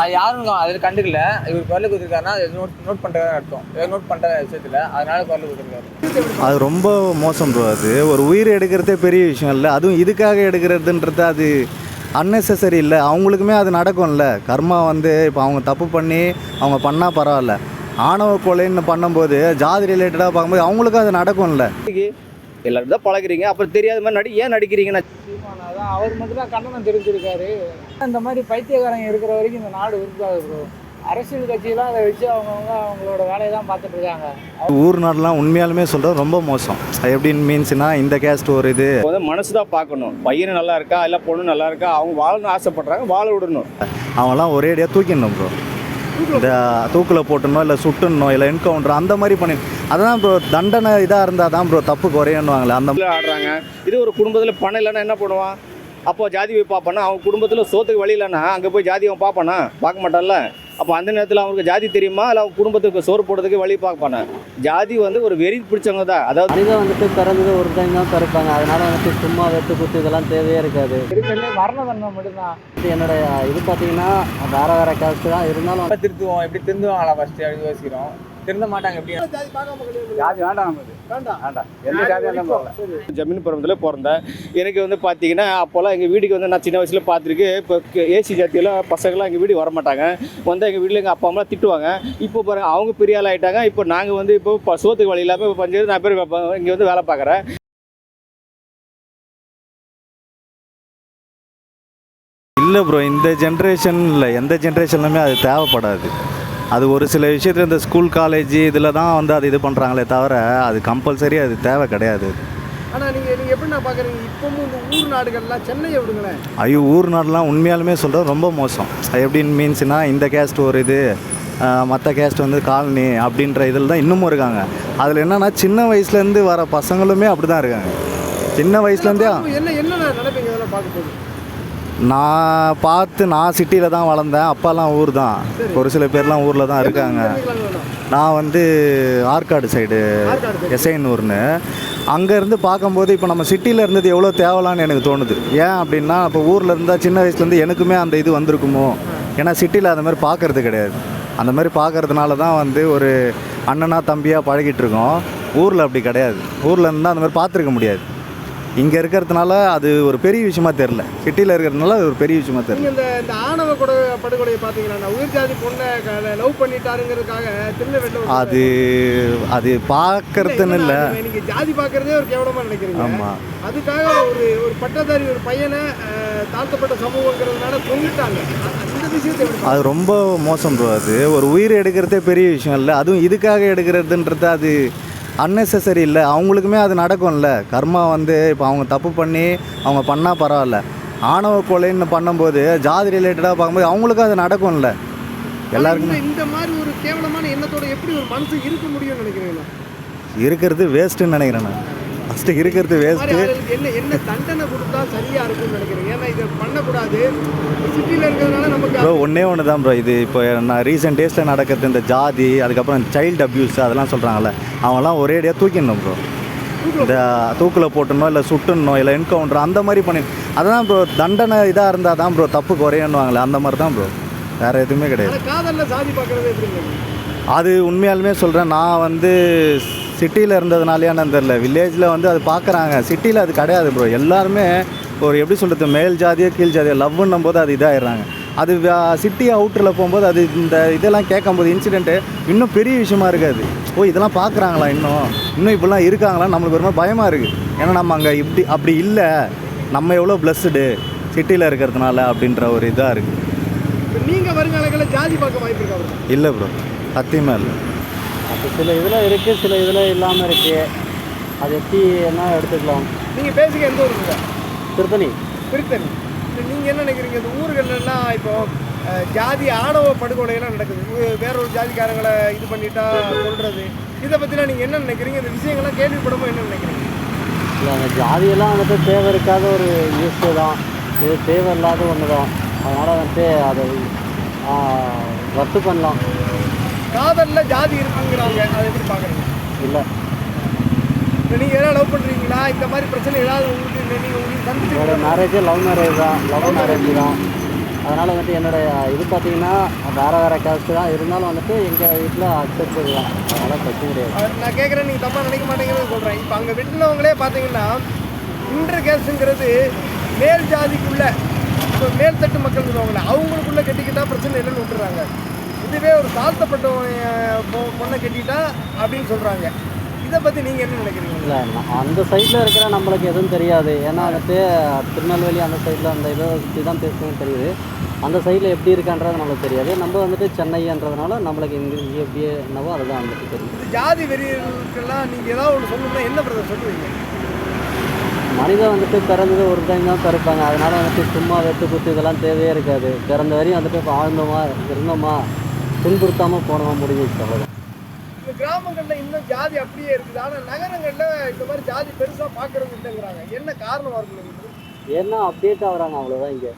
அது யாரும் அதில் கண்டுக்கல. இவர் குரல் கொடுத்துருக்காருன்னா அது நோட் நோட் பண்ணுறதா அர்த்தம். நோட் பண்ணுற விஷயத்தில். அதனால குரல் கொடுத்துருக்காரு. அது ரொம்ப மோசம் ப்ரோ அது. ஒரு உயிர் எடுக்கிறதே பெரிய விஷயம் இல்லை. அதுவும் இதுக்காக எடுக்கிறதுன்றது அது அன்னெசரி இல்லை. அவங்களுக்குமே அது நடக்கும்ல. கர்மா வந்து இப்போ அவங்க தப்பு பண்ணி அவங்க பண்ணால் பரவாயில்ல. ஆணவ கொலைன்னு பண்ணும்போது ஜாதி ரிலேட்டடாக பார்க்கும்போது அவங்களுக்கும் அது நடக்கும்ல. எல்லாரும் தான் பழகுறீங்க. அப்புறம் தெரியாத மாதிரி நடி ஏன் நடிக்கிறீங்கன்னா அவர் மட்டும் தான் கண்டனம் தெரிவிச்சிருக்காரு இந்த மாதிரி பைத்தியக்காரங்க இருக்கிற வரைக்கும் இந்த நாடு உருப்பாது ப்ரோ அரசியல் கட்சியெல்லாம் அதை வச்சு அவங்கவுங்க அவங்களோட வேலையை தான் பார்த்துட்டு இருக்காங்க. ஊர் நாடுலாம் உண்மையாலுமே சொல்கிறது ரொம்ப மோசம். அது எப்படின்னு மீன்ஸ்னா இந்த கேஸ்ட் ஒரு இது. மனசு தான் பார்க்கணும். பையன் நல்லா இருக்கா இல்லை பொண்ணு நல்லா இருக்கா அவங்க வாழணும்னு ஆசைப்படுறாங்க வாழ விடணும். அவங்களாம் ஒரேடியாக தூக்கிடணும் ப்ரோ இந்த தூக்கில் போட்டணும் இல்லை சுட்டணும் இல்லை என்கவுண்டர் அந்த மாதிரி பண்ணி அதான் ப்ரோ தண்டனை இதாக இருந்தால் தான் ப்ரோ தப்பு குறையணுவாங்களே அந்த உள்ள ஆடுறாங்க. இது ஒரு குடும்பத்தில் பணம் இல்லைன்னா என்ன பண்ணுவான்? அப்போ ஜாதி போய் பார்ப்பானா அவன் குடும்பத்தில் சோத்துக்கு வழி இல்லைன்னா அங்கே போய் ஜாதி அவன் பார்ப்பானா? பார்க்க மாட்டான்ல? அப்போ அந்த நேரத்தில் அவனுக்கு ஜாதி தெரியுமா? இல்லை அவன் குடும்பத்துக்கு சோறு போடுறதுக்கு வழி பார்ப்பானா? ஜாதி வந்து ஒரு வெறி பிடிச்சவங்க தான். அதாவது மனிதன் வந்துட்டு பிறந்தது ஒரு டைம் தான் பிறப்பாங்க. அதனால வந்துட்டு சும்மா வெட்டு குத்து இதெல்லாம் தேவையே இருக்காது. தண்டனை மட்டும்தான். இது என்னோட இது பார்த்தீங்கன்னா வேற வேற காசு தான். இருந்தாலும் திருத்துவோம் எப்படி திருந்துவாங்களா ஃபஸ்ட்டு அப்படி யோசிக்கிறோம் திருந்த மாட்டாங்க எப்படி? ஜாதி வேண்டாம் நமக்கு. வேண்டாம். வேண்டாம். எந்த ஜாதியாக போகல ஜமீன் பருவத்தில் பிறந்தேன் எனக்கு வந்து பார்த்தீங்கன்னா அப்போல்லாம் எங்கள் வீட்டுக்கு வந்து நான் சின்ன வயசில் பார்த்துருக்கு இப்போ ஏசி ஜாத்தியில் பசங்களாம் எங்கள் வீடு வரமாட்டாங்க. வந்து எங்கள் வீட்டில் எங்கள் அப்பா அம்மா திட்டுவாங்க. இப்போ பாருங்க அவங்க பெரிய ஆள் ஆகிட்டாங்க இப்போ நாங்கள் வந்து இப்போ சோத்துக்கு வழி இல்லாமல் இப்போ பஞ்சு நான் பேர் இங்கே வந்து வேலை பார்க்குறேன் இல்லை ப்ரோ இந்த ஜென்ரேஷனில் எந்த ஜென்ரேஷன்லுமே அது தேவைப்படாது. அது ஒரு சில விஷயத்தில் இந்த ஸ்கூல் காலேஜ் இதில் தான் வந்து அது இது பண்ணுறாங்களே தவிர அது கம்பல்சரி அது தேவை கிடையாது. ஆனால் நீங்கள் நீங்கள் எப்படி நான் பார்க்குறீங்க இப்பவும் இந்த ஊர் நாடுகள்லாம் சென்னையை விடுங்களேன். ஐயோ ஊர் நாடுலாம் உண்மையாலுமே சொல்கிறது ரொம்ப மோசம். அது எப்படின்னு மீன்ஸ்னா இந்த கேஸ்ட் ஒரு இது மற்ற கேஸ்ட் வந்து காலனி அப்படின்ற இதில் தான் இன்னமும் இருக்காங்க. அதில் என்னென்னா சின்ன வயசுலேருந்து வர பசங்களுமே அப்படி தான் இருக்காங்க. சின்ன வயசுலேருந்தே என்ன என்ன இதெல்லாம் பார்க்கும்போது? நான் பார்த்து நான் சிட்டியில் தான் வளர்ந்தேன். அப்பாலாம் ஊர் தான் ஒரு சில பேர்லாம் ஊரில் தான் இருக்காங்க. நான் வந்து ஆற்காடு சைடு எஸ்ஐனூர்னு அங்கேருந்து பார்க்கும்போது இப்போ நம்ம சிட்டியில் இருந்தது எவ்வளோ தேவலான்னு எனக்கு தோணுது. ஏன் அப்படின்னா இப்போ ஊரில் இருந்தால் சின்ன வயசுலேருந்து எனக்குமே அந்த இது வந்திருக்குமோ? ஏன்னா சிட்டியில் அந்த மாதிரி பார்க்கறது கிடையாது. அந்த மாதிரி பார்க்கறதுனால தான் வந்து ஒரு அண்ணனா தம்பியாக பழகிட்டு இருக்கோம். ஊரில் அப்படி கிடையாது. ஊரில் இருந்தால் அந்த மாதிரி பார்த்துருக்க முடியாது. இங்கே இருக்கிறதுனால அது ஒரு பெரிய விஷயமா தெரில சிட்டியில் இருக்கிறதுனால அது ஒரு பெரிய விஷயமா தெரில நீங்கள் இந்த இந்த ஆணவ கொடை படுகொலையை பார்த்தீங்கன்னா உயிர் ஜாதி பொண்ணை லவ் பண்ணிட்டாருங்கிறதுக்காக திருநெல்வேலியில் அது அது பார்க்கறதுன்னு இல்லை நீங்கள் ஜாதி பார்க்குறதே ஒரு கேவலமாக நினைக்கிறீங்க. ஆமாம் அதுக்காக ஒரு ஒரு பட்டதாரி ஒரு பையனை தாழ்த்தப்பட்ட சமூகங்கிறதுனால கொண்டுட்டாங்க அது ரொம்ப மோசம் ப்ரோ அது. ஒரு உயிர் எடுக்கிறதே பெரிய விஷயம் இல்லை. அதுவும் இதுக்காக எடுக்கிறதுன்றது அது அன்னெசரி இல்லை. அவங்களுக்குமே அது நடக்கும்ல. கர்மா வந்து இப்போ அவங்க தப்பு பண்ணி அவங்க பண்ணால் பரவாயில்ல. ஆணவ கொலைன்னு பண்ணும்போது ஜாதி ரிலேட்டடாக பார்க்கும்போது அவங்களுக்கும் அது நடக்கும்ல. எல்லாருக்குமே. இந்த- மாதிரி ஒரு கேவலமான எண்ணத்தோட எப்படி ஒரு மனசு இருக்க முடியும்னு நினைக்கிறீங்களா இருக்கிறது வேஸ்ட்டுன்னு நினைக்கிறேன் நான். ஃபஸ்ட்டு இருக்கிறது வேஸ்ட்டு என்ன என்ன தண்டனை கொடுத்தா சரியா இருக்கும்னு நினைக்கிறீங்க? ஏன்னா இதை பண்ணக்கூடாது. சிட்டியில் இருக்கிறதுனால நமக்கு ப்ரோ ஒன்றே ஒன்று தான் ப்ரோ இது இப்போ நான் ரீசெண்ட் டேஸில் நடக்கிறது இந்த ஜாதி அதுக்கப்புறம் சைல்டு அப்யூஸ் அதெல்லாம் சொல்கிறாங்கல்ல அவங்களாம் ஒரேடியாக தூக்கிடணும் ப்ரோ இந்த தூக்கில் போட்டணும் இல்லை சுட்டணும் இல்லை என்கவுண்டர் அந்த மாதிரி பண்ணி அதான் ப்ரோ தண்டனை இதாக இருந்தால் தான் ப்ரோ தப்பு குறையணுவாங்களே அந்த மாதிரி தான் ப்ரோ வேறு எதுவுமே கிடையாது. அது உண்மையாலுமே சொல்கிறேன் நான் வந்து சிட்டியில் இருந்ததுனாலேயானு தெரில வில்லேஜில் வந்து அது பார்க்குறாங்க சிட்டியில் அது கிடையாது ப்ரோ எல்லாருமே ஒரு எப்படி சொல்கிறது மேல் ஜாதியோ கீழ் ஜாதியோ லவ்ன்னும் போது அது இதாகிடுறாங்க அது சிட்டி அவுட்டரில் போகும்போது அது இந்த இதெல்லாம் கேட்கும்போது இன்சிடெண்ட்டு இன்னும் பெரிய விஷயமா இருக்காது. ஓ இதெல்லாம் பார்க்குறாங்களா இன்னும்? இன்னும் இப்படிலாம் இருக்காங்களா நம்மளுக்கு ஒரு மாதிரி பயமாக இருக்குது ஏன்னா நம்ம அங்கே இப்படி அப்படி இல்லை. நம்ம எவ்வளோ பிளஸ்டு சிட்டியில் இருக்கிறதுனால அப்படின்ற ஒரு இதாக இருக்குது இப்போ நீங்க வருங்காலங்களில் ஜாதி பார்க்க வாய்ப்பு இருக்கா இல்லை ப்ரோ சத்தியமே இல்லை. சில இதில் இருக்குது சில இதில் இல்லாமல் இருக்குது அது எப்படி என்ன எடுத்துக்கலாம்? நீங்க பேசுங்க எந்த ஊருங்க? திருத்தணி. திருத்தணி. இப்போ நீங்க என்ன நினைக்கிறீங்க? இந்த ஊர்கள்லாம் இப்போ ஜாதி ஆணவ படுகொலையெல்லாம் நடக்குது. வேற ஒரு ஜாதிக்காரங்களை இது பண்ணிட்டா சொல்றது இதை பற்றிலாம் நீங்கள் என்ன நினைக்கிறீங்க? இந்த விஷயங்கள்லாம் கேள்விப்படமோ என்ன நினைக்கிறீங்க? இல்லை அந்த ஜாதியெல்லாம் வந்துட்டு தேவை இருக்காத ஒரு நியூஸ் தான். இது தேவை இல்லாத ஒன்று தான் அதனால் வந்துட்டு அதை ரத்து பண்ணலாம். காதல்ல ஜாதி இருக்குங்கிறாங்க அதை எப்படி பார்க்குறீங்க இல்லை. இப்போ நீங்கள் எதாவது லவ் பண்ணுறீங்களா இந்த மாதிரி பிரச்சனை ஏதாவது உங்களுக்கு நீங்கள் உங்களுக்கு சந்திச்சு மேரேஜே லவ் மேரேஜ் தான். லவ் மேரேஜ் தான். அதனால் வந்துட்டு என்னுடைய இது பார்த்தீங்கன்னா வேறு வேறு கேஸ்ட்டு தான். இருந்தாலும் வந்துட்டு எங்கள் வீட்டில் அக்செப்ட் தான். அதனால் பிரச்சனை கிடையாது. நான் கேட்குறேன் நீங்கள் தப்பாக நினைக்க மாட்டேங்கிறது சொல்கிறேன் இப்போ அங்கே வெட்டினவங்களே பார்த்தீங்கன்னா இன்டர் கேஸ்ட்டுங்கிறது மேல் ஜாதிக்குள்ள இப்போ மேல்தட்டு மக்கள் சொல்லுவாங்கல்ல அவங்களுக்குள்ள கட்டிக்கிட்டா பிரச்சனை இல்லைன்னு விட்டுறாங்க. இதுவே ஒரு பொ- பொண்ணை கட்டிட்டா அப்படின்னு சொல்கிறாங்க இதை பற்றி நீங்கள் என்ன நினைக்கிறீங்க? இல்லை அந்த சைடில் இருக்கிற நம்மளுக்கு எதுவும் தெரியாது. ஏன்னா வந்துட்டு திருநெல்வேலி அந்த சைடில் அந்த இதை பற்றி தான் பேசணும்னு தெரியுது. அந்த சைடில் எப்படி இருக்கான்றது நம்மளுக்கு தெரியாது. நம்ம வந்துட்டு சென்னைன்றதுனால நம்மளுக்கு இங்கே இங்கே எப்படி என்னவோ அதுதான் வந்துட்டு தெரியும் இது ஜாதி வெறியர்களுக்கெல்லாம் நீங்கள் ஏதாவது ஒன்று சொல்லணும்னா என்ன பிரதர் சொல்லுவீங்க? மனிதன் வந்துட்டு பிறந்தது ஒரு டைம் தான் பிறப்பாங்க. அதனால வந்துட்டு சும்மா வெட்டு குத்து இதெல்லாம் தேவையே இருக்காது. பிறந்த வரையும் வந்துட்டு வாழ்ந்தோமா இருந்தோமா? துன்புறுத்தாமல் போனோமா முடிஞ்சிச்சு அவ்வளோதான் இந்த கிராமங்களில் இன்னும் ஜாதி அப்படியே இருக்குது. ஆனால் நகரங்களில் இந்த மாதிரி ஜாதி பெருசாக பார்க்கறது இல்லைங்கிறாங்க. என்ன காரணம் இருக்கும் ஏன்னா அப்டேட் ஆகுறாங்க அவ்வளோதான் இங்கே.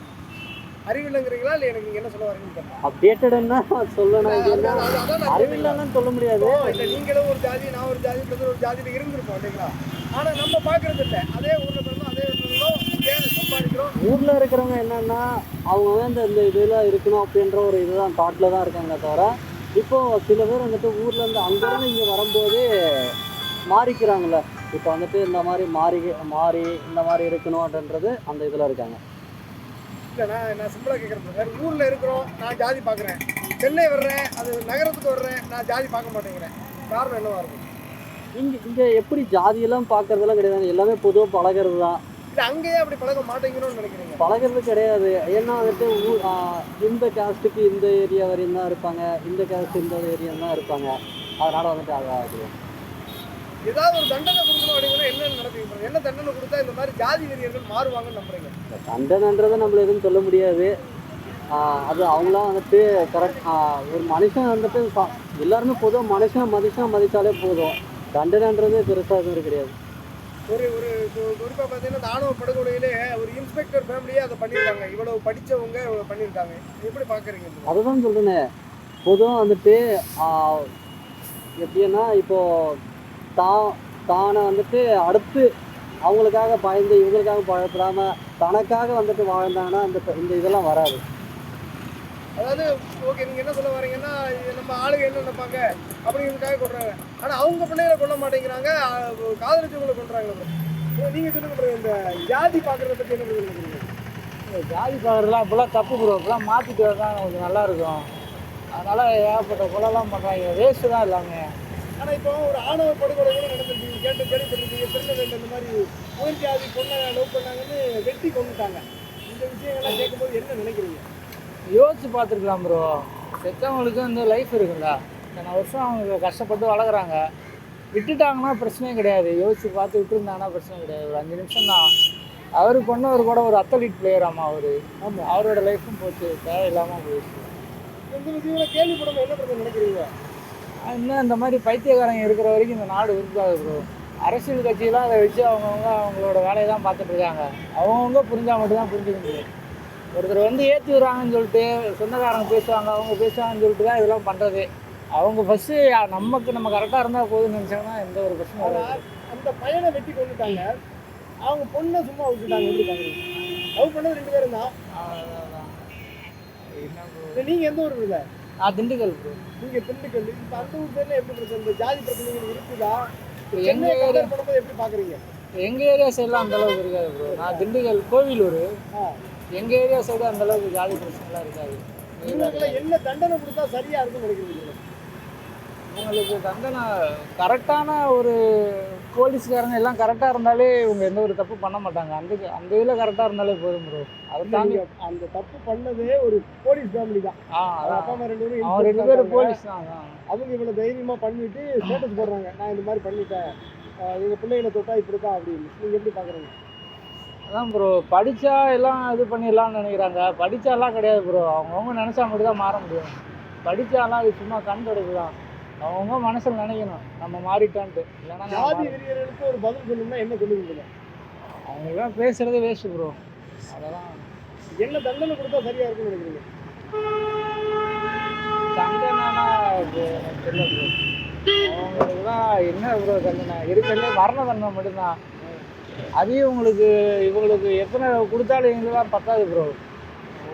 அறிவில்லைங்கிறீங்களா? இல்லை எனக்கு நீங்கள் என்ன சொல்ல தெரியல. அப்டேட்டடுன்னா சொல்லணும். அறிவில்லாம் சொல்ல முடியாது. இப்போ இல்லை நீங்களும் ஒரு ஜாதி நான் ஒரு ஜாதி ஒரு ஜாதியில் இருந்திருப்போம் இல்லைங்களா? ஆனால் நம்ம பார்க்கறது இல்லை. அதே ஊரில் பிறந்தோம் அதே ஊரில் இருக்கிறவங்க என்னன்னா அவங்க வந்து இந்த இதில் இருக்கணும் அப்படின்ற ஒரு இதுதான் தாட்டில் தான் இருக்காங்க தவிர இப்போ சில பேர் வந்துட்டு ஊர்ல இருந்து அங்கேருந்து இங்கே வரும்போது மாறிக்கிறாங்கல்ல. இப்போ வந்துட்டு இந்த மாதிரி மாறி மாறி இந்த மாதிரி இருக்கணும்ன்றது அந்த இதில் இருக்காங்க. இல்லை நான் சிம்பிளாக கேட்குறேன் சார். ஊரில் இருக்கிறோம் நான் ஜாதி பார்க்குறேன் சென்னை வர்றேன் அது நகரத்துக்கு வர்றேன் நான் ஜாதி பார்க்க மாட்டேங்கிறேன். காரணம் என்னவா இருக்கும்? இங்கே இங்கே எப்படி ஜாதியெல்லாம் பார்க்கறதெல்லாம் கிடையாது. எல்லாமே பொதுவாக பழகிறது தான் இல்லை அங்கேயே அப்படி பழக மாட்டேங்கிறோம்னு நினைக்கிறீங்க? பழகிறது கிடையாது. ஏன்னா வந்துட்டு இந்த கேஸ்ட்டுக்கு இந்த ஏரியா வரையும் தான் இருப்பாங்க. இந்த கேஸ்ட் இந்த ஏரியா தான் இருப்பாங்க. அதனால வந்துட்டு அது ஏதாவது ஒரு தண்டனை கொடுக்கணும் அப்படிங்கிற என்ன நடக்குது? என்ன தண்டனை கொடுத்தா இந்த மாதிரி ஜாதி வெறியர்கள் மாறுவாங்கன்னு நம்புறீங்க? தண்டனைன்றதை நம்மள எதுவும் சொல்ல முடியாது. அது அவங்களாம் வந்துட்டு கரெக்ட் ஒரு மனுஷன் வந்துட்டு எல்லாருமே பொதுவாக மனுஷன் மனுஷன் மதித்தாலே போதும். தண்டனைன்றது பெருசாக எதுவும் கிடையாது. ஒரு ஒரு குறிப்பாக பார்த்தீங்கன்னா இந்த ஆணவ படுகொலையிலே ஒரு இன்ஸ்பெக்டர் ஃபேமிலியே அதை பண்ணியிருக்காங்க. இவ்வளவு படித்தவங்க பண்ணியிருக்காங்க. எப்படி பார்க்குறீங்க அதுதான் சொல்கிறேனே பொதுவாக வந்துட்டு எப்படின்னா இப்போ தான் தானை வந்துட்டு அடுத்து அவங்களுக்காக பயந்து இவங்களுக்காக பயப்படாமல் தனக்காக வந்துட்டு வாழ்ந்தாங்கன்னா அந்த இந்த இதெல்லாம் வராது. அதாவது ஓகே நீங்கள் என்ன சொல்ல வரீங்கன்னா நம்ம ஆளுங்க என்ன நினைப்பாங்க? அப்படிங்கிறதுக்காக கொள்றாங்க. ஆனால் அவங்க பிள்ளைகளை கொல்ல மாட்டேங்கிறாங்க. காதலிச்சவங்களை கொள்றாங்க நீங்கள் சொல்லுங்க இந்த ஜாதி பார்க்குறத பற்றி என்ன இந்த ஜாதி பார்க்குறதுலாம் இப்போலாம் தப்பு ப்ரோ இப்போலாம் மாற்றிட்டு தான் கொஞ்சம் நல்லா இருக்கும் அதனால் ஏகப்பட்ட கொலைலாம் பண்ணுறாங்க வேஸ்ட்டு தான் எல்லாமே. ஆனால் இப்போ ஒரு ஆணவ படுகொலை கூட நடந்திருக்கு. கேட்டு கேள்விப்பட்டிருக்கீங்க திருநெல்வேலியில் இந்த மாதிரி உயர் ஜாதி பொண்ணை லவ் பண்ணாங்கன்னு வெட்டி கொண்டுட்டாங்க இந்த விஷயங்கள்லாம் கேட்கும்போது என்ன நினைக்கிறீங்க? யோசிச்சு பார்த்துருக்கலாம் ப்ரோ செத்தவங்களுக்கு வந்து லைஃப் இருக்குல்ல இத்தனை வருஷம் அவங்க கஷ்டப்பட்டு வளர்க்குறாங்க. விட்டுட்டாங்கன்னா பிரச்சனையே கிடையாது. யோசிச்சு பார்த்து விட்டுருந்தாங்கன்னா பிரச்சனை கிடையாது. ஒரு அஞ்சு நிமிஷம் தான் அவர் கொண்டவர் கூட ஒரு அத்தலீட் பிளேயர் ஆமா அவர். ஆமாம் அவரோட லைஃப்பும் போச்சு. தேவையில்லாமல் போயிடுச்சு. இந்த விஷயங்களை கேள்விப்படாமல் என்ன பண்ண நினைக்கிறீங்க? இன்னும் இந்த மாதிரி பைத்தியக்காரங்க இருக்கிற வரைக்கும் இந்த நாடு இருக்காது ப்ரோ அரசியல் கட்சியெல்லாம் அதை வச்சு அவங்கவுங்க அவங்களோட வேலையை தான் பார்த்துட்டு இருக்காங்க. அவங்கவுங்க புரிஞ்சால் மட்டும்தான் புரிஞ்சுக்க முடியும். ஒருத்தர் வந்து ஏற்றி விடுறாங்கன்னு சொல்லிட்டு சொந்தக்காரங்க பேசுவாங்க அவங்க பேசுவாங்கன்னு சொல்லிட்டு தான் இதெல்லாம் பண்ணுறது அவங்க ஃபஸ்ட்டு நமக்கு நம்ம கரெக்டாக இருந்தால் போதும்னு நினச்சாங்கன்னா எந்த ஒரு பிரச்சனையும் வராது. அந்த பையனை வெட்டி கொண்டுட்டாங்க. அவங்க பொண்ணை சும்மா விட்டுட்டாங்க பாக்குறீங்க லவ் பண்ணது ரெண்டு பேரும் தான். அவ்வளவுதான். என்ன bro? இப்ப நீங்க எந்த ஊர் இல்லை நான் திண்டுக்கல் ப்ரோ நீங்க திண்டுக்கல். இப்ப அந்த ஊர் பேர்ல எப்படி பிரச்சனை இந்த ஜாதி பிரச்சனைகள் இருக்குதா? எங்கள் ஏரியா பண்ணும்போது எப்படி பாக்குறீங்க? எங்கள் ஏரியா சைடெலாம் அந்த அளவுக்கு இருக்காது ப்ரோ நான் திண்டுக்கல் கோவிலூர். எங்கள் ஏரியா சைடு அந்த அளவுக்கு ஜாதி பிரச்சனைலாம் இருக்காது. இவங்களுக்குலாம் என்ன தண்டனை கொடுத்தா சரியா இருக்கும்னு நினைக்கிறீங்க? உங்களுக்கு தண்டனை கரெக்டான ஒரு போலீஸ்காரங்க எல்லாம் கரெக்டாக இருந்தாலே இவங்க எந்த ஒரு தப்பு பண்ண மாட்டாங்க. அந்த அந்த இதில் கரெக்டாக இருந்தாலே போதும் ப்ரோ அதை தாண்டி அந்த தப்பு பண்ணதே ஒரு போலீஸ் ஃபேமிலி தான். ஆ அப்பா அம்மா ரெண்டு பேரும் அவன் ரெண்டு பேரும். போலீஸ் தான். அவங்க இவ்வளவு தைரியமா பண்ணிட்டு ஸ்டேட்டஸ் போடுறாங்க. நான் இந்த மாதிரி பண்ணிட்டேன். ஆஹ் எங்க பிள்ளைகளை தொட்டா இப்படிதான் அப்படின்னு. நீங்க எப்படி பாக்குறீங்க? அதான் ப்ரோ படித்தா எல்லாம் இது பண்ணிடலாம்னு நினைக்கிறாங்க. படித்தாலாம் கிடையாது ப்ரோ அவங்கவுங்க நினச்சா மட்டும் தான் மாற முடியும். படித்தாலாம் அது சும்மா கண் தொடர்பு தான் அவங்கவுங்க மனசில் நினைக்கணும். நம்ம மாறிட்டோன்ட்டு இல்லைன்னா ஜாதி வெறியர்களுக்கு ஒரு பதில் சொல்லணும்னா என்ன சொல்லுவீங்க அவங்களுக்குலாம் பேசுகிறதே வேஸ்ட்டு ப்ரோ அதெல்லாம் என்ன தண்டனை கொடுத்தா சரியா இருக்கும்னு நினைக்கிறீங்க? தண்டனைனா தெரியல ப்ரோ அவங்களுக்குலாம் என்ன ப்ரோ தண்டனை? இருக்கிறதுலே மரண தண்டனை மட்டும்தான். அதையும் உங்களுக்கு இவங்களுக்கு எத்தனை கொடுத்தாலும் எங்களுக்குலாம் பத்தாது ப்ரோ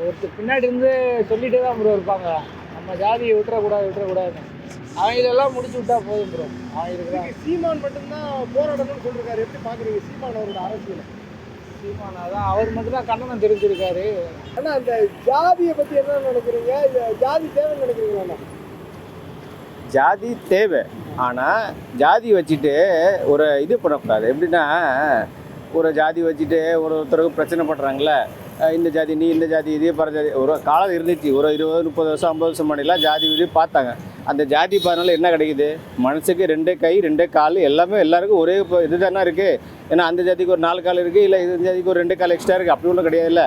ஒருத்தர் பின்னாடி இருந்து சொல்லிட்டே தான் ப்ரோ இருப்பாங்க. நம்ம ஜாதியை விட்டுறக்கூடாது விட்டுறக்கூடாதுன்னு. அவங்களெல்லாம் முடிச்சு விட்டா போதும் ப்ரோ அவங்க இருக்கிறாங்க இன்னைக்கு சீமான் மட்டும்தான் போராடணும்னு சொல்லிருக்காரு. எப்படி பாக்குறீங்க? சீமான் அவரோட அரசியல். சீமான் அதான் அவர் மட்டும் தான் கண்டனம் தெரிவிச்சிருக்காரு. ஆனா அந்த ஜாதியை பத்தி என்ன நினைக்கிறீங்க? ஜாதி தேவைன்னு நினைக்கிறீங்களா ஜாதி தேவை. ஆனால் ஜாதி வச்சுட்டு ஒரு இது பண்ணக்கூடாது. எப்படின்னா ஒரு ஜாதி வச்சுட்டு ஒரு ஒருத்தருக்கு பிரச்சனை பண்ணுறாங்களே இந்த ஜாதி நீ இந்த ஜாதி இதே பர ஜாதி. ஒரு காலம் இருந்துச்சு. ஒரு இருபது முப்பது வருஷம் ஐம்பது வருஷம் முன்னாடிலாம் ஜாதி இது பார்த்தாங்க. அந்த ஜாதி பார்த்தனால என்ன கிடைக்குது? மனசுக்கு ரெண்டே கை ரெண்டே கால் எல்லாமே எல்லாருக்கும் ஒரே இப்போ இது தானே இருக்குது ஏன்னா அந்த ஜாதிக்கு ஒரு நாலு கால் இருக்குது இல்லை இந்த ஜாதிக்கு ஒரு ரெண்டு கால் எக்ஸ்ட்ரா இருக்குது அப்படி ஒன்றும் கிடையாது இல்லை.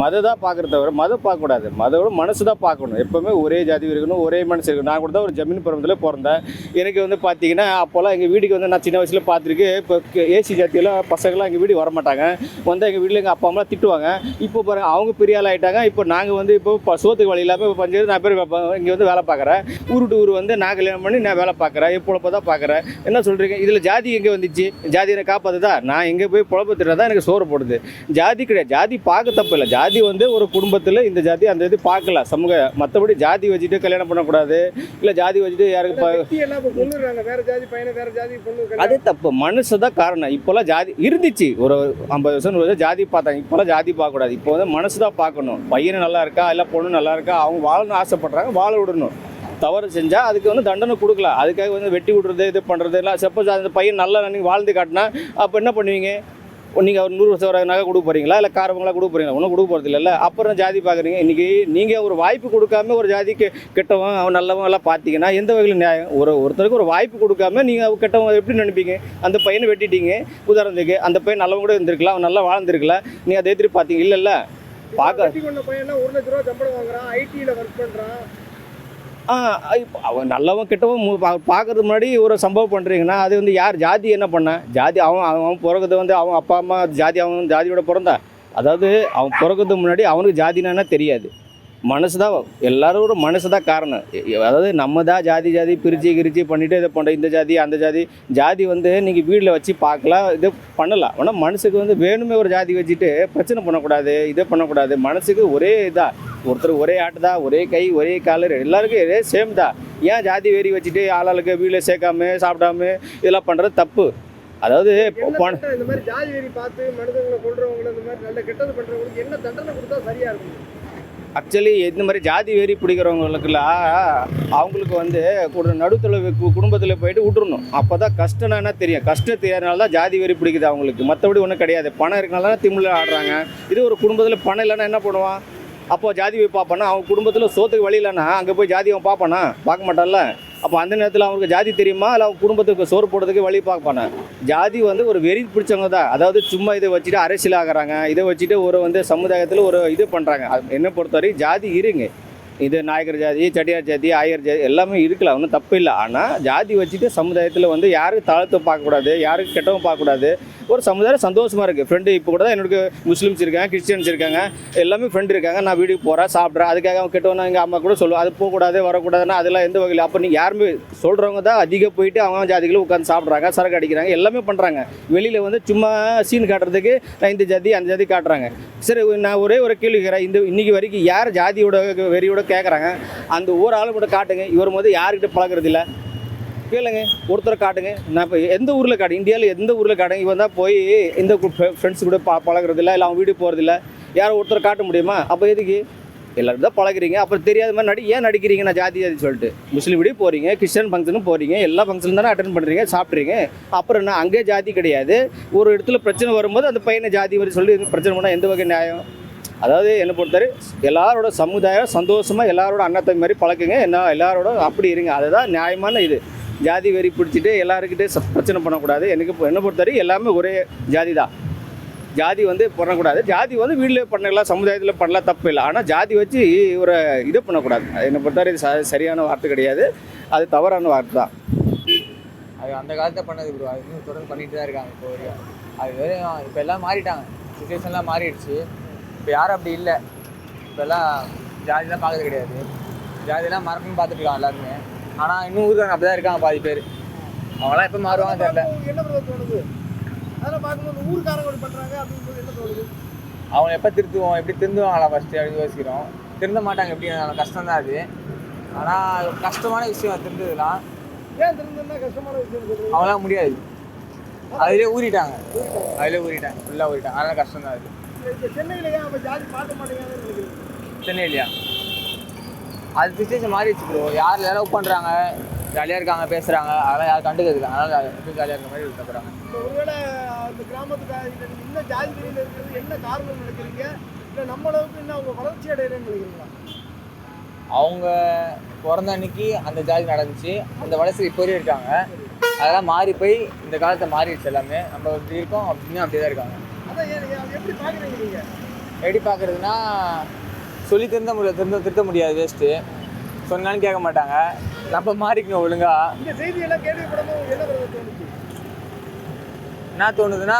மத தான் பார்க்குறத தவிர மதம் பார்க்கக்கூடாது. மதோட மனசு தான் பார்க்கணும். எப்போவுமே ஒரே ஜாதி இருக்கணும் ஒரே மனசு இருக்கணும். நான் கூட தான் ஒரு ஜமீன் பருவத்தில் பிறந்தேன். எனக்கு வந்து பார்த்தீங்கன்னா அப்போல்லாம் எங்கள் வீட்டுக்கு வந்து நான் சின்ன வயசில் பார்த்துருக்கு இப்போ ஏசி ஜாத்தியெல்லாம் பசங்களாம் எங்கள் வீடு வரமாட்டாங்க. வந்து எங்கள் வீட்டில் எங்கள் அப்பா அம்மா திட்டுவாங்க. இப்போ பாருங்கள் அவங்க பெரிய ஆள் ஆகிட்டாங்க இப்போ நாங்கள் வந்து இப்போ சோத்துக்கு வழி இல்லாமல் இப்போ பஞ்சு நான் பேர் இங்கே வந்து வேலை பார்க்குறேன் ஊரு டு ஊர் வந்து நான் கல்யாணம் பண்ணி நான் வேலை பார்க்குறேன் இப்போ தான் பார்க்குறேன் என்ன சொல்கிறீங்க இதில் ஜாதி எங்கே வந்துச்சு? ஜாதியை காப்பாற்றுதா நான் எங்கே போய் திட்டா தான் எனக்கு சோறு போடுது. ஜாதி கிடையாது. ஜாதி பார்க்க தப்பு இல்லை. ஜாதி வந்து ஒரு குடும்பத்தில் இந்த ஜாதி அந்த இது பார்க்கல. சமூக மற்றபடி ஜாதி வச்சுட்டு கல்யாணம் பண்ணக்கூடாது. இல்லை ஜாதி வச்சுட்டு யாருக்கு அது தப்பு. மனுஷ தான் காரணம். இப்போல்லாம் ஜாதி இருந்துச்சு. ஒரு ஐம்பது வருஷம் வருஷம் ஜாதி பார்த்தாங்க. இப்போல்லாம் ஜாதி பார்க்கக்கூடாது. இப்போ வந்து மனசு தான் பார்க்கணும். பையன் நல்லா இருக்கா? இல்லை பொண்ணு நல்லா இருக்கா? அவங்க வாழணும்னு ஆசைப்படுறாங்க. வாழ விடணும். தவறு செஞ்சால் அதுக்கு வந்து தண்டனை கொடுக்கலாம். அதுக்காக வந்து வெட்டி விடுறது இது பண்ணுறது எல்லாம் சப்போஸ் அந்த பையன் நல்லா நீங்கள் வாழ்ந்து காட்டினா அப்போ என்ன பண்ணுவீங்க? நீங்கள் ஒரு நூறு வருஷம் வர நகை கொடுக்க போகிறீங்களா இல்லை காரவங்களா கொடுக்க போகிறீங்களா ஒன்றும் கொடுக்க போகிறது இல்லைல்ல அப்புறம் ஜாதி பார்க்குறீங்க இன்றைக்கி நீங்கள் ஒரு வாய்ப்பு கொடுக்காம ஒரு ஜாதிக்கு கெட்டவன் அவன் நல்லவன் எல்லாம் பார்த்தீங்கன்னா எந்த வகையில் நியாயம்? ஒரு ஒருத்தருக்கு ஒரு வாய்ப்பு கொடுக்காம நீங்கள் கெட்டவன் எப்படி நினைப்பீங்க? அந்த பையனை வெட்டிட்டீங்க உதாரணத்துக்கு அந்த பையன் நல்லவன் கூட இருந்திருக்கலாம் அவன் நல்லா வாழ்ந்திருக்கலாம். நீங்கள் அதை எதிர்த்து பார்த்தீங்க இல்லைல்ல பார்க்க வெட்டி கொண்ட பையனா ஒரு லட்ச ரூபா சம்பளம் வாங்குறான் ஐடியில் ஒர்க் இப்போ அவன் நல்லவன் கெட்டவன் பார்க்கறது பார்க்கறதுக்கு முன்னாடி ஒரு சம்பவம் பண்ணுறீங்கன்னா அது வந்து யார் ஜாதி என்ன பண்ண? ஜாதி அவன் அவன் பிறகுது வந்து அவன் அப்பா அம்மா ஜாதி அவன் ஜாதியோட பிறந்தா. அதாவது அவன் பிறகுறதுக்கு முன்னாடி அவனுக்கு ஜாதினா தெரியாது. மனசு தான் எல்லாரோட மனசு தான் காரணம் அதாவது நம்ம தான் ஜாதி ஜாதி பிரித்து கிரிச்சு பண்ணிவிட்டு இதை பண்ணுற இந்த ஜாதி அந்த ஜாதி. ஜாதி வந்து நீங்கள் வீட்டில் வச்சு பார்க்கலாம் இது பண்ணலாம். ஆனால் மனசுக்கு வந்து வேணுமே ஒரு ஜாதி வச்சுட்டு பிரச்சனை பண்ணக்கூடாது இதை பண்ணக்கூடாது. மனசுக்கு ஒரே இதாக ஒருத்தர் ஒரே ஆட்டு தான் ஒரே கை ஒரே காலர் எல்லாருக்கும் ஒரே சேம் தான். ஏன் ஜாதி வெறி வச்சுட்டு ஆளாளுக்கு வீட்டில் சேர்க்காம சாப்பிடாம இதெல்லாம் பண்ணுறது தப்பு. அதாவது? இந்த மாதிரி ஜாதி வெறி பார்த்து மனிதர்களை கொள்றவங்களை இந்த மாதிரி நல்ல கெட்டது பண்றவங்களுக்கு என்ன தண்டனை கொடுத்தா சரியா இருக்கும்? ஆக்சுவலி இந்த மாதிரி ஜாதி வெறி பிடிக்கிறவங்களுக்குலாம் அவங்களுக்கு வந்து ஒரு நடுத்தல குடும்பத்தில் போயிட்டு விட்டுறணும். அப்போ தான் கஷ்டம்னா என்ன தெரியும். கஷ்டம் தெரியாதனால தான் ஜாதி வெறி பிடிக்குது அவங்களுக்கு. மற்றபடி ஒன்றும் கிடையாது. பணம் இருக்கனால தான் திமிழில் ஆடுறாங்க. இது ஒரு குடும்பத்தில் பணம் இல்லைன்னா என்ன பண்ணுவான்? அப்போ ஜாதி போய் பார்ப்பானா அவன் குடும்பத்தில் சோத்துக்கு வழி இல்லைன்னா அங்கே போய் ஜாதி அவன் பார்ப்பானா? பார்க்க மாட்டான்ல? அப்போ அந்த நேரத்தில் அவனுக்கு ஜாதி தெரியுமா? இல்லை அவன் குடும்பத்துக்கு சோறு போடுறதுக்கு வழி பார்ப்பானா? ஜாதி வந்து ஒரு வெறி பிடிச்சவங்க தான். அதாவது சும்மா இதை வச்சுட்டு அரசியல் ஆகிறாங்க. இதை வச்சுட்டு ஒரு வந்து சமுதாயத்தில் ஒரு இது பண்ணுறாங்க என்னை பொறுத்தவரை ஜாதி இருங்க. இது நாயக்கர் ஜாதி செட்டியார் ஜாதி ஆயர் ஜாதி எல்லாமே இருக்கலாம். ஒன்றும் தப்பு இல்லை. ஆனால் ஜாதி வச்சுட்டு சமுதாயத்தில் வந்து யாருக்கு தாழ்த்து பார்க்கக்கூடாது யாருக்கு கெட்டவும் பார்க்கக்கூடாது ஒரு சமுதாயம் சந்தோஷமாக இருக்குது ஃப்ரெண்டு இப்போ கூட தான் என்னோட முஸ்லீம்ஸ் இருக்காங்க கிறிஸ்டியன்ஸ் இருக்காங்க. எல்லாமே ஃப்ரெண்டு இருக்காங்க. நான் வீட்டுக்கு போகிறேன் சாப்பிட்றேன். அதுக்காக அவன் கெட்டவனா எங்கள் அம்மா கூட சொல்லுவோம் அது போகக்கூடாது வரக்கூடாதுன்னா அதெல்லாம் எந்த வகையில்? அப்போ நீங்கள் யாருமே சொல்கிறவங்க தான் அதிகம் போயிட்டு அவங்க ஜாதிகளும் உட்காந்து சாப்பிட்றாங்க சரக்கு அடிக்கிறாங்க எல்லாமே பண்ணுறாங்க வெளியில் வந்து சும்மா சீன் காட்டுறதுக்கு நான் இந்த ஜாதி அந்த ஜாதி காட்டுறாங்க. சரி நான் ஒரே ஒரு கேள்வி கேட்குறேன் இந்த இன்றைக்கி வரைக்கும் யார் ஜாதியோட வெறியோட கேட்குறாங்க அந்த ஒரு ஆளு கூட காட்டுங்க. இவர் போது யாருக்கிட்ட பழகிறது இல்லை கேளுங்க ஒருத்தரை காட்டுங்க. நான் இப்போ எந்த ஊரில் காட்டு இந்தியாவில் எந்த ஊரில் காட்டுங்க? இவன் தான் போய் இந்த ஃப்ரெண்ட்ஸ் கூட பா பழகுறது இல்லை இல்லை அவன் வீடு போகிறது இல்லை யாரும் ஒருத்தரை காட்ட முடியுமா? அப்போ எதுக்கு? எல்லாரும் தான் பழகுறீங்க. அப்புறம் தெரியாத மாதிரி நடி ஏன் நடிக்கிறீங்க? நான் ஜாதி ஜாதி சொல்லிட்டு. முஸ்லீம் வீடு போகிறீங்க கிறிஸ்டியன் ஃபங்க்ஷனும் போகிறீங்க எல்லா ஃபங்க்ஷனும் தானே அட்டன் பண்ணுறீங்க சாப்பிட்றீங்க. அப்புறம் என்ன? அங்கே ஜாதி கிடையாது. ஒரு இடத்துல பிரச்சனை வரும்போது அந்த பையனை ஜாதி மாதிரி சொல்லி பிரச்சனை பண்ணால் எந்த வகை நியாயம்? அதாவது என்னை பொறுத்தவரை எல்லாரோட சமுதாயம் சந்தோஷமாக எல்லாரோட அன்னத்தை மாதிரி பழக்குங்க. என்ன? எல்லாரோட அப்படி இருங்க. அதுதான் நியாயமான இது. ஜாதி வெறி பிடிச்சிட்டு எல்லாருக்கிட்டே பிரச்சனை பண்ணக்கூடாது. எனக்கு இப்போ என்னை பொறுத்தவரை எல்லாமே ஒரே ஜாதி தான். ஜாதி வந்து பண்ணக்கூடாது. ஜாதி வந்து வீட்டில் பண்ணலாம் சமுதாயத்தில் பண்ணலாம் தப்பு இல்லை. ஆனால் ஜாதி வச்சு ஒரு இது பண்ணக்கூடாது. அது என்னை பொறுத்தவரை இது ச- சரியான வார்த்தை கிடையாது. அது தவறான வார்த்தை தான். அது அந்த காலத்தை பண்ணது ப்ரோ அது இன்னும் தொடர்ந்து பண்ணிட்டு தான் இருக்காங்க இப்போ வரையும். அது வெறும் இப்போ எல்லாம் மாறிட்டாங்க. சுச்சுவேஷன்லாம் மாறிடுச்சு. இப்போ யாரும் அப்படி இல்லை. இப்போ எல்லாம் ஜாதிலாம் பார்க்கறது கிடையாது. ஜாதிலாம் மறக்கணும்னு பார்த்துட்டு இருக்காங்க எல்லாருமே. ஆனால் இன்னும் ஊருக்காங்க அப்படி தான் இருக்காங்க பாதி பேர். அவங்களாம் எப்போ மாறுவாங்க தெரியல. என்ன தோணுது? அதெல்லாம் பார்க்கும்போது ஊர்க்காரங்க இப்படி பண்றாங்க அப்படின்னு என்ன தோணுது? அவங்க எப்போ திருத்துவோம் எப்படி திருந்துவாங்களா ஃபஸ்ட்டு அப்படி யோசிக்கிறோம். திருந்த மாட்டாங்க எப்படி கஷ்டம் தான் அது. ஆனால் கஷ்டமான விஷயம் திருந்ததுலாம். ஏன் திருந்தா கஷ்டமான விஷயம் அவங்களாம் முடியாது. அதிலே ஊறிட்டாங்க. அதிலே ஊறிட்டாங்க. ஃபுல்லாக ஊறிட்டாங்க. அதனால கஷ்டம் தான் அது. இப்போ சென்னையில ஏன் அப்ப ஜாதி பார்க்க சென்னையிலையா? அது சுச்சுவேஷன் மாறிடுச்சு ப்ரோ யார் லவ் பண்ணுறாங்க ஜாலியாக இருக்காங்க பேசுகிறாங்க அதெல்லாம் யாரும் கண்டுக்கிறது இல்லை. அதனால் எப்படி ஜாலியாக இருக்க மாதிரி விருப்பப்படுறாங்க இப்போ ஒருவேளை அந்த கிராமத்துக்கு இன்னும் ஜாதி வெளியில் இருக்கிறது என்ன காரணம் நினைக்கிறீங்க? இல்லை நம்ம அளவுக்கு இன்னும் அவங்க வளர்ச்சி அடையலைன்னு நினைக்கிறீங்களா? அவங்க பிறந்த அன்னைக்கு அந்த ஜாதி நடந்துச்சு. அந்த வளர்ச்சி இப்போ இருக்காங்க. அதெல்லாம் மாறி போய் இந்த காலத்தை மாறிடுச்சு எல்லாமே. நம்ம இப்படி இருக்கோம் அப்படின்னு அப்படியே தான் இருக்காங்க எப்படி பார்க்குறீங்க எப்படி பார்க்குறதுனா சொல்லி திருந்த முடியாது திருந்த திருத்த முடியாது வேஸ்ட்டு சொன்னாலும் கேட்க மாட்டாங்க. நம்ம மாறிக்கணும் ஒழுங்கா. என்ன தோணுதுன்னா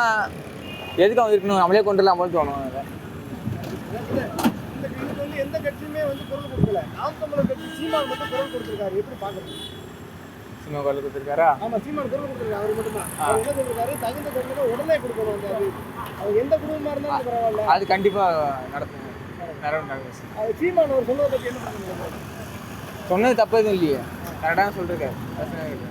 எதுக்கு அவங்க இருக்கணும்? நம்மளே கொண்டு வரலாம் போல தோணும் அதை எந்த கட்சியுமே வந்து குரல் கொடுக்கல. நாம் தமிழர் கட்சி சீமான் மட்டும் குரல் கொடுத்துருக்காரு. எப்படி பார்க்குறது? சின்ன குரல் கொடுத்துருக்காரா? ஆமா சீமான் குரல் கொடுத்துருக்காரு. அவர் மட்டும்தான். அவர் என்ன சொல்றாரு தகுந்த தகுந்த உடனே கொடுக்கணும் அது. அவர் எந்த குடும்பமா இருந்தாலும் பரவாயில்ல. அது கண்டிப்பாக நடக்கும். நடக்கும் அது சீமான் அவர் சொன்னதை பற்றி என்ன பண்ணுங்க சொன்னது தப்பு எதுவும் இல்லையே. கரெக்டாக சொல்லிருக்காரு. பிரச்சனை இல்லை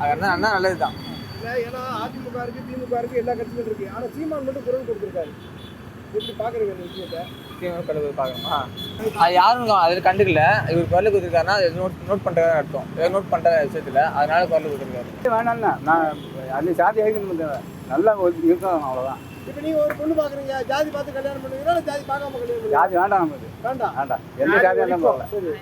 அது இருந்தால் அண்ணா நல்லது தான் இல்லை ஏன்னா அதிமுக இருக்கு திமுக இருக்கு எல்லா கட்சியும் இருக்கு. ஆனா சீமான் மட்டும் குரல் கொடுத்துருக்காரு. எப்படி பாக்குறீங்க இந்த விஷயத்த? தீவிர கழுவு பார்க்கணுமா? அது யாரும் அதில் கண்டுக்கல. இவர் குரல் கொடுத்துருக்காருன்னா அது நோட் நோட் பண்ணுறதா அர்த்தம். நோட் பண்ணுற விஷயத்தில் அதனால குரல் கொடுத்துருக்காரு. வேணாம்னா நான் அந்த சாதி ஆகிக்கணும் நல்லா இருக்கணும் அவ்வளோதான் இப்போ நீங்க ஒரு பொண்ணு பாக்குறீங்க ஜாதி பார்த்து கல்யாணம் பண்ணுவீங்களா ஜாதி பார்க்காம கல்யாணம் ஜாதி வேண்டாம் நமக்கு. வேண்டாம். வேண்டாம். எந்த ஜாதியாக இருந்தாலும் சரி.